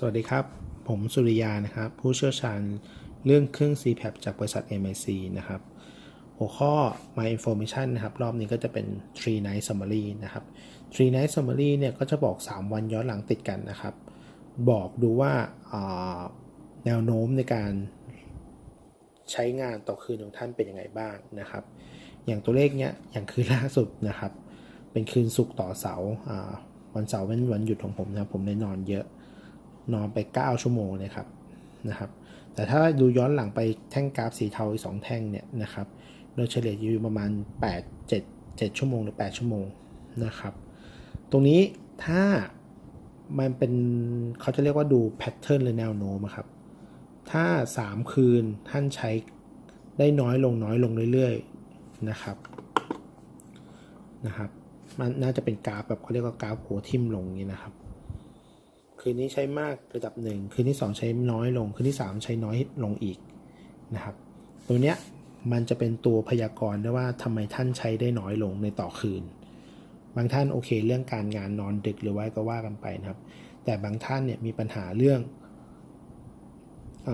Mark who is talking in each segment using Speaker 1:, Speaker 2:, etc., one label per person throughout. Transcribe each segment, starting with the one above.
Speaker 1: สวัสดีครับ ผมสุริยานะครับ ผู้เชี่ยวชาญเรื่องเครื่อง CPAP จากบริษัท MIC นะครับ หัวข้อ My Information นะครับ รอบนี้ก็จะเป็น Three Night Summary นะครับ Three Night Summary เนี่ยก็จะบอก 3 วันย้อนหลังติดกันนะครับ บอกดูว่าาแนวโน้มในการใช้งานต่อคืนของท่านเป็นยังไงบ้างนะครับ อย่างตัวเลขเนี้ยอย่างคืนล่าสุดนะครับ เป็นคืนศุกต่อเสาร์วันเสาร์เป็นวันหยุดของผมนะครับผมได้นอนเยอะ นอนไป 9 ชั่วโมงเลยครับนะครับ แต่ถ้าดูย้อนหลังไปแท่งกราฟสีเทาอีก 2 แท่งเนี่ยนะครับโดยเฉลี่ยอยู่ประมาณ 8 7 7 ชั่วโมงหรือ 8 ชั่วโมงนะครับ ตรงนี้ถ้ามันเป็นเขาจะเรียกว่าดูแพทเทิร์นหรือแนวโน้มครับ ถ้า 3 คืนท่านใช้ได้น้อยลงน้อยลงเรื่อยๆนะครับนะครับ มันน่าจะเป็นกราฟแบบเขาเรียกว่ากราฟหัวทิ่มลงอย่างนี้นะครับ คืนนี้ใช้มากระดับหนึ่งคืนที่ 2 ใช้น้อยลง คืนที่ 3 ใช้น้อยลงอีกนะครับ ตัวเนี้ยมันจะเป็นตัวพยากรณ์ได้ว่าทำไมท่านใช้ได้น้อยลงในต่อคืน บางท่านโอเค เรื่องการงานนอนดึกหรือว่าก็ว่ากันไปนะครับ แต่บางท่านเนี่ยมีปัญหาเรื่องเอ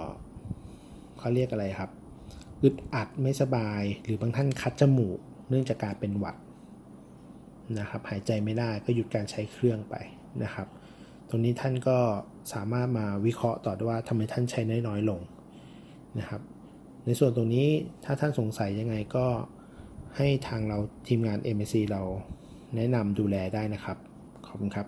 Speaker 1: อเขาเรียกอะไรครับอึดอัดไม่สบาย หรือบางท่านคัดจมูก เนื่องจากการเป็นหวัดนะครับ หายใจไม่ได้ก็หยุดการใช้เครื่องไปนะครับ ตรงนี้ท่านก็สามารถมาวิเคราะห์ต่อได้ว่าทำไมท่านใช้น้อยลงนะครับ ในส่วนตรงนี้ถ้าท่านสงสัยยังไงก็ให้ทางเราทีมงาน MSC เราแนะนำดูแลได้นะครับ ขอบคุณครับ